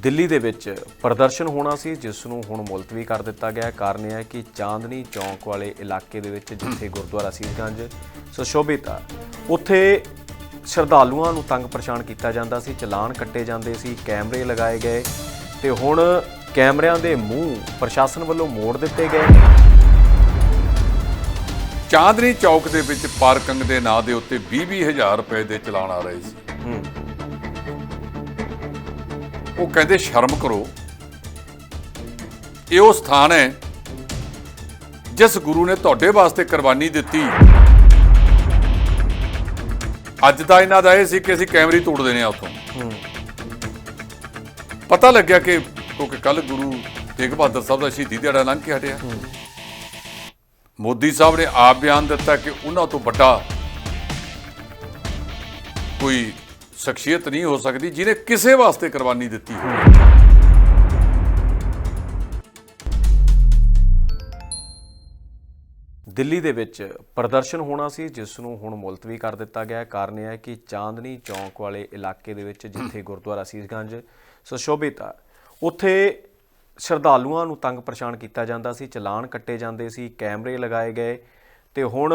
ਦਿੱਲੀ ਦੇ ਵਿੱਚ ਪ੍ਰਦਰਸ਼ਨ ਹੋਣਾ ਸੀ ਜਿਸ ਨੂੰ ਹੁਣ ਮੁਲਤਵੀ ਕਰ ਦਿੱਤਾ ਗਿਆ ਹੈ। ਕਾਰਨ ਇਹ ਹੈ ਕਿ ਚਾਂਦਨੀ ਚੌਂਕ ਵਾਲੇ ਇਲਾਕੇ ਦੇ ਵਿੱਚ ਜਿੱਥੇ ਗੁਰਦੁਆਰਾ ਸੀਸਗੰਜ ਸੁਸ਼ੋਭਿਤ ਆ ਉੱਥੇ ਸ਼ਰਧਾਲੂਆਂ ਨੂੰ ਤੰਗ ਪਰੇਸ਼ਾਨ ਕੀਤਾ ਜਾਂਦਾ ਸੀ ਚਲਾਨ ਕੱਟੇ ਜਾਂਦੇ ਸੀ ਕੈਮਰੇ ਲਗਾਏ ਗਏ ਤੇ ਹੁਣ ਕੈਮਰਿਆਂ ਦੇ ਮੂੰਹ ਪ੍ਰਸ਼ਾਸਨ ਵੱਲੋਂ ਮੋੜ ਦਿੱਤੇ ਗਏ ਚਾਂਦਨੀ ਚੌਕ ਦੇ ਵਿੱਚ ਪਾਰਕਿੰਗ ਦੇ ਨਾਂ ਦੇ ਉੱਤੇ 20 ਹਜ਼ਾਰ ਰੁਪਏ ਦੇ ਚਲਾਨ ਆ ਰਹੇ ਸੀ। ਹੂੰ। ਉਹ ਕਹਿੰਦੇ ਸ਼ਰਮ ਕਰੋ। ਇਹ ਉਹ ਸਥਾਨ ਹੈ ਜਿਸ ਗੁਰੂ ਨੇ ਤੁਹਾਡੇ ਵਾਸਤੇ ਕੁਰਬਾਨੀ ਦਿੱਤੀ। ਅੱਜ ਦਾ ਇਹਨਾਂ ਦਾ ਇਹ ਸੀ ਕਿ ਅਸੀਂ ਕੈਮਰੇ ਤੋੜ ਦੇਣੇ ਆ ਉੱਥੋਂ। ਪਤਾ ਲੱਗਿਆ ਕਿ ਕਿਉਂਕਿ ਕੱਲ ਗੁਰੂ ਤੇਗ ਬਹਾਦਰ ਸਾਹਿਬ ਦਾ ਸ਼ਹੀਦੀ ਦਿਹਾੜਾ ਲੰਘ ਕੇ ਹਟਿਆ। ਮੋਦੀ ਸਾਹਿਬ ਨੇ ਆਪ ਬਿਆਨ ਦਿੱਤਾ ਕਿ ਉਹਨਾਂ ਤੋਂ ਵੱਡਾ ਕੋਈ ਸ਼ਖਸੀਅਤ ਨਹੀਂ ਹੋ ਸਕਦੀ ਜਿਹਨੇ ਕਿਸੇ ਵਾਸਤੇ ਕੁਰਬਾਨੀ ਦਿੱਤੀ ਹੋਵੇ ਦਿੱਲੀ ਦੇ ਵਿੱਚ ਪ੍ਰਦਰਸ਼ਨ ਹੋਣਾ ਸੀ ਜਿਸ ਨੂੰ ਹੁਣ ਮੁਲਤਵੀ ਕਰ ਦਿੱਤਾ ਗਿਆ ਹੈ। ਕਾਰਨ ਇਹ ਹੈ ਕਿ ਚਾਂਦਨੀ ਚੌਂਕ ਵਾਲੇ ਇਲਾਕੇ ਦੇ ਵਿੱਚ ਜਿੱਥੇ ਗੁਰਦੁਆਰਾ ਸੀਸਗੰਜ ਸੁਸ਼ੋਭਿਤ ਆ ਉੱਥੇ ਸ਼ਰਧਾਲੂਆਂ ਨੂੰ ਤੰਗ ਪਰੇਸ਼ਾਨ ਕੀਤਾ ਜਾਂਦਾ ਸੀ ਚਲਾਨ ਕੱਟੇ ਜਾਂਦੇ ਸੀ ਕੈਮਰੇ ਲਗਾਏ ਗਏ ਤੇ ਹੁਣ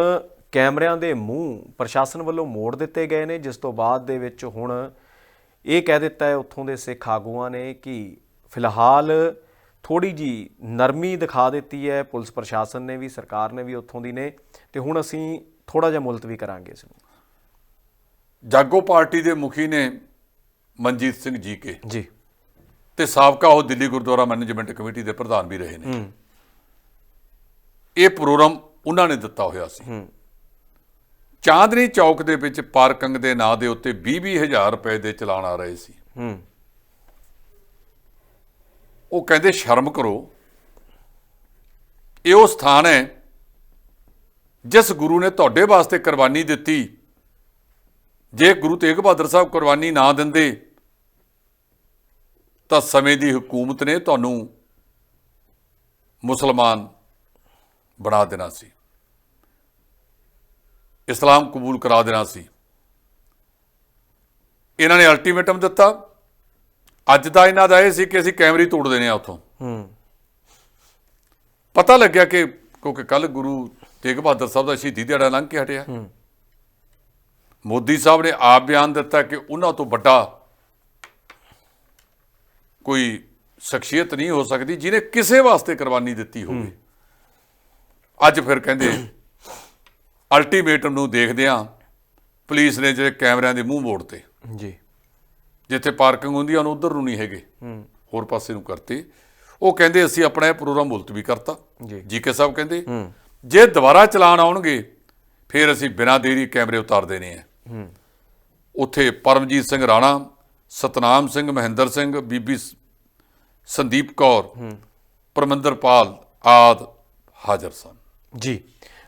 ਕੈਮਰਿਆਂ ਦੇ ਮੂੰਹ ਪ੍ਰਸ਼ਾਸਨ ਵੱਲੋਂ ਮੋੜ ਦਿੱਤੇ ਗਏ ਨੇ ਜਿਸ ਤੋਂ ਬਾਅਦ ਦੇ ਵਿੱਚ ਹੁਣ ਇਹ ਕਹਿ ਦਿੱਤਾ ਹੈ ਉੱਥੋਂ ਦੇ ਸਿੱਖ ਆਗੂਆਂ ਨੇ ਕਿ ਫਿਲਹਾਲ ਥੋੜੀ ਜੀ ਨਰਮੀ ਦਿਖਾ ਦਿੱਤੀ ਹੈ ਪੁਲਿਸ ਪ੍ਰਸ਼ਾਸਨ ਨੇ ਵੀ ਸਰਕਾਰ ਨੇ ਵੀ ਉੱਥੋਂ ਦੀ ਨੇ ਤੇ ਹੁਣ ਅਸੀਂ ਥੋੜਾ ਜਿਹਾ ਮੁਲਤਵੀ ਕਰਾਂਗੇ ਇਸ ਨੂੰ। ਜਾਗੋ ਪਾਰਟੀ ਦੇ ਮੁਖੀ ਨੇ ਮਨਜੀਤ ਸਿੰਘ ਜੀ ਕੇ। ਜੀ। ਤੇ ਸਾਬਕਾ ਉਹ ਦਿੱਲੀ ਗੁਰਦੁਆਰਾ ਮੈਨੇਜਮੈਂਟ ਕਮੇਟੀ ਦੇ ਪ੍ਰਧਾਨ ਵੀ ਰਹੇ ਨੇ। ਇਹ ਪ੍ਰੋਗਰਾਮ ਉਹਨਾਂ ਨੇ ਦਿੱਤਾ ਹੋਇਆ ਸੀ। ਹੂੰ। ਚਾਂਦਨੀ ਚੌਕ ਦੇ ਵਿੱਚ ਪਾਰਕਿੰਗ ਦੇ ਨਾਂ ਦੇ ਉੱਤੇ 20 ਹਜ਼ਾਰ ਰੁਪਏ ਦੇ ਚਲਾਨ ਆ ਰਹੇ ਸੀ। ਹੂੰ। ਉਹ ਕਹਿੰਦੇ ਸ਼ਰਮ ਕਰੋ। ਇਹ ਉਹ ਸਥਾਨ ਹੈ ਜਿਸ ਗੁਰੂ ਨੇ ਤੁਹਾਡੇ ਵਾਸਤੇ ਕੁਰਬਾਨੀ ਦਿੱਤੀ। ਜੇ ਗੁਰੂ ਤੇਗ ਬਹਾਦਰ ਸਾਹਿਬ ਕੁਰਬਾਨੀ ਨਾ ਦਿੰਦੇ ਤਾਂ ਸਮੇਂ ਦੀ ਹਕੂਮਤ ਨੇ ਤੁਹਾਨੂੰ ਮੁਸਲਮਾਨ ਬਣਾ ਦੇਣਾ ਸੀ। ਇਸਲਾਮ ਕਬੂਲ ਕਰਾ ਦੇਣਾ ਸੀ। ਇਹਨਾਂ ਨੇ ਅਲਟੀਮੇਟਮ ਦਿੱਤਾ। ਅੱਜ ਦਾ ਇਹਨਾਂ ਦਾ ਇਹ ਸੀ ਕਿ ਅਸੀਂ ਕੈਮਰੇ ਤੋੜ ਦੇਣੇ ਆ ਉੱਥੋਂ। ਹੂੰ। ਪਤਾ ਲੱਗਿਆ ਕਿ ਕਿਉਂਕਿ ਕੱਲ ਗੁਰੂ ਤੇਗ ਬਹਾਦਰ ਸਾਹਿਬ ਦਾ ਸ਼ਹੀਦੀ ਦਿਹਾੜਾ ਲੰਘ ਕੇ ਹਟਿਆ। ਮੋਦੀ ਸਾਹਿਬ ਨੇ ਆਪ ਬਿਆਨ ਦਿੱਤਾ ਕਿ ਉਹਨਾਂ ਤੋਂ ਵੱਡਾ ਕੋਈ ਸ਼ਖਸੀਅਤ ਨਹੀਂ ਹੋ ਸਕਦੀ ਜਿਹਨੇ ਕਿਸੇ ਵਾਸਤੇ ਕੁਰਬਾਨੀ ਦਿੱਤੀ ਹੋਵੇ। ਅੱਜ ਫਿਰ ਕਹਿੰਦੇ ਅਲਟੀਮੇਟਮ ਨੂੰ ਦੇਖਦਿਆਂ ਪੁਲਿਸ ਨੇ ਜਿਹੜੇ ਕੈਮਰਿਆਂ ਦੇ ਮੂੰਹ ਮੋੜਤੇ ਜੀ। ਜਿੱਥੇ ਪਾਰਕਿੰਗ ਹੁੰਦੀ ਆ ਉਹਨੂੰ ਉਧਰ ਨੂੰ ਨਹੀਂ ਹੈਗੇ। ਹੋਰ ਪਾਸੇ ਨੂੰ ਕਰਤੇ। ਉਹ ਕਹਿੰਦੇ ਅਸੀਂ ਆਪਣਾ ਇਹ ਪ੍ਰੋਗਰਾਮ ਮੁਲਤਵੀ ਕਰਤਾ। ਜੀ। ਜੀਕੇ ਸਾਹਿਬ ਕਹਿੰਦੇ ਜੇ ਦੁਬਾਰਾ ਚਲਾਨ ਆਉਣਗੇ ਫਿਰ ਅਸੀਂ ਬਿਨਾਂ ਦੇਰੀ ਕੈਮਰੇ ਉਤਾਰ ਦੇਣੇ ਆ। ਉੱਥੇ ਪਰਮਜੀਤ ਸਿੰਘ ਰਾਣਾ ਸਤਨਾਮ ਸਿੰਘ ਮਹਿੰਦਰ ਸਿੰਘ ਬੀਬੀ ਸੰਦੀਪ ਕੌਰ ਪਰਮਿੰਦਰਪਾਲ ਆਦ ਹਾਜ਼ਰ ਸਨ। ਜੀ।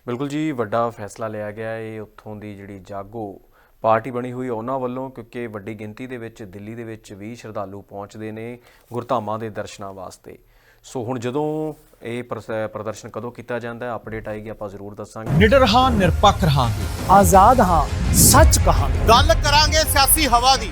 ਬਿਲਕੁਲ ਜੀ ਵੱਡਾ ਫੈਸਲਾ ਲਿਆ ਗਿਆ ਹੈ। ਇਹ ਉੱਥੋਂ ਦੀ ਜਿਹੜੀ ਜਾਗੋ ਪਾਰਟੀ ਬਣੀ ਹੋਈ ਉਹਨਾਂ ਵੱਲੋਂ ਕਿਉਂਕਿ ਵੱਡੀ ਗਿਣਤੀ ਦੇ ਵਿੱਚ ਦਿੱਲੀ ਦੇ ਵਿੱਚ ਵੀ ਸ਼ਰਧਾਲੂ ਪਹੁੰਚਦੇ ਨੇ ਗੁਰਧਾਮਾਂ ਦੇ ਦਰਸ਼ਨਾਂ ਵਾਸਤੇ। ਸੋ ਹੁਣ ਜਦੋਂ ਇਹ ਪ੍ਰਸ- ਪ੍ਰਦਰਸ਼ਨ ਕਦੋਂ ਕੀਤਾ ਜਾਂਦਾ ਹੈ ਅਪਡੇਟ ਆਏਗੀ ਆਪਾਂ ਜ਼ਰੂਰ ਦੱਸਾਂਗੇ। ਨਿਡਰ ਹਾਂ ਨਿਰਪੱਖ ਰਹਾਂਗੇ। ਆਜ਼ਾਦ ਹਾਂ ਸੱਚ ਕਹਾਂਗੇ। ਗੱਲ ਕਰਾਂਗੇ ਸਿਆਸੀ ਹਵਾ ਦੀ।